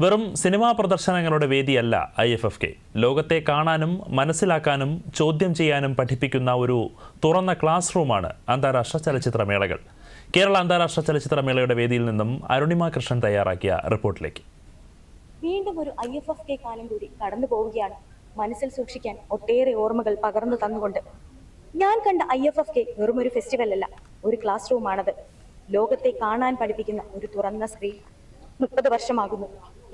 വെറും സിനിമാ പ്രദർശനങ്ങളുടെ വേദിയല്ല ഐ എഫ് എഫ് കെ. ലോകത്തെ കാണാനും മനസ്സിലാക്കാനും ചോദ്യം ചെയ്യാനും പഠിപ്പിക്കുന്ന ഒരു തുറന്ന ക്ലാസ് റൂമാണ് അന്താരാഷ്ട്ര ചലച്ചിത്രമേളകൾ. കേരള അന്താരാഷ്ട്ര ചലച്ചിത്രമേളയുടെ വേദിയിൽ നിന്നും അരുണിമ കൃഷ്ണൻ തയ്യാറാക്കിയ റിപ്പോർട്ടിലേക്ക്. വീണ്ടും ഒരു ഐ എഫ് എഫ് കെ കാലം കൂടി കടന്നു പോവുകയാണ്. മനസ്സിൽ സൂക്ഷിക്കാൻ ഒട്ടേറെ ഓർമ്മകൾ പകർന്നു തന്നുകൊണ്ട്. ഞാൻ കണ്ട ഐ എഫ് എഫ് കെ വെറും ഒരു ഫെസ്റ്റിവൽ അല്ല ഒരു ക്ലാസ് റൂമാണത് ലോകത്തെ കാണാൻ പഠിപ്പിക്കുന്ന ഒരു തുറന്ന സ്ക്രീൻ. മുപ്പത് വർഷമാകുന്നു.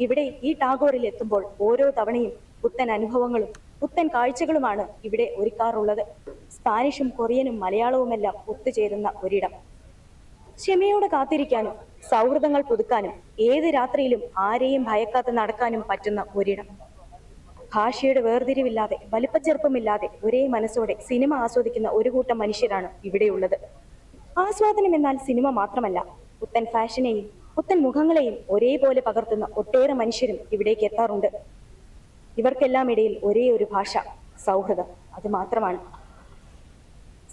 ഇവിടെ ഈ ടാഗോറിൽ എത്തുമ്പോൾ ഓരോ തവണയും പുത്തൻ അനുഭവങ്ങളും പുത്തൻ കാഴ്ചകളുമാണ് ഇവിടെ ഒരുക്കാറുള്ളത്. സ്പാനിഷും കൊറിയനും മലയാളവുമെല്ലാം ഒത്തുചേരുന്ന ഒരിടം. ക്ഷമയോടെ കാത്തിരിക്കാനും സൗഹൃദങ്ങൾ പുതുക്കാനും ഏത് രാത്രിയിലും ആരെയും ഭയക്കാതെ നടക്കാനും പറ്റുന്ന ഒരിടം. ഭാഷയുടെ വേർതിരിവില്ലാതെ വലിപ്പച്ചെറുപ്പമില്ലാതെ ഒരേ മനസ്സോടെ സിനിമ ആസ്വദിക്കുന്ന ഒരു കൂട്ടം മനുഷ്യരാണ് ഇവിടെയുള്ളത്. ആസ്വാദനം എന്നാൽ സിനിമ മാത്രമല്ല പുത്തൻ ഫാഷനെയും പുത്തൻ മുഖങ്ങളെയും ഒരേപോലെ പകർത്തുന്ന ഒട്ടേറെ മനുഷ്യരും ഇവിടേക്ക് എത്താറുണ്ട്. ഇവർക്കെല്ലാം ഇടയിൽ ഒരേ ഒരു ഭാഷ സൗഹൃദം. അത് മാത്രമാണ്.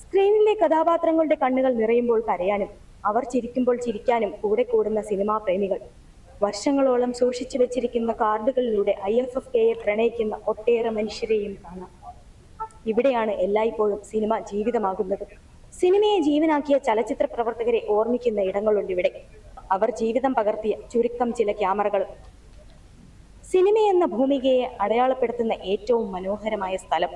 സ്ക്രീനിലെ കഥാപാത്രങ്ങളുടെ കണ്ണുകൾ നിറയുമ്പോൾ കരയാനും അവർ ചിരിക്കുമ്പോൾ ചിരിക്കാനും കൂടെ കൂടുന്ന സിനിമാ പ്രേമികൾ. വർഷങ്ങളോളം സൂക്ഷിച്ചു വെച്ചിരിക്കുന്ന കാർഡുകളിലൂടെ ഐ എഫ് എഫ് കെയെ പ്രണയിക്കുന്ന ഒട്ടേറെ മനുഷ്യരെയും കാണാം. ഇവിടെയാണ് എല്ലായ്പ്പോഴും സിനിമ ജീവിതമാകുന്നത്. സിനിമയെ ജീവനാക്കിയ ചലച്ചിത്ര പ്രവർത്തകരെ ഓർമ്മിക്കുന്ന ഇടങ്ങളുണ്ട് ഇവിടെ. അവർ ജീവിതം പകർത്തിയ ചുരുക്കം ചില ക്യാമറകൾ. സിനിമയെന്ന ഭൂമികയെ അടയാളപ്പെടുത്തുന്ന ഏറ്റവും മനോഹരമായ സ്ഥലം.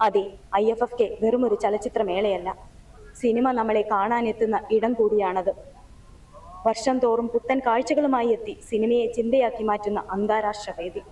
അതെ ഐ എഫ് എഫ് കെ വെറുമൊരു ചലച്ചിത്രമേളയല്ല. സിനിമ നമ്മളെ കാണാനെത്തുന്ന ഇടം കൂടിയാണത്. വർഷം തോറും പുത്തൻ കാഴ്ചകളുമായി എത്തി സിനിമയെ ചിന്തയാക്കി മാറ്റുന്ന അന്താരാഷ്ട്ര വേദി.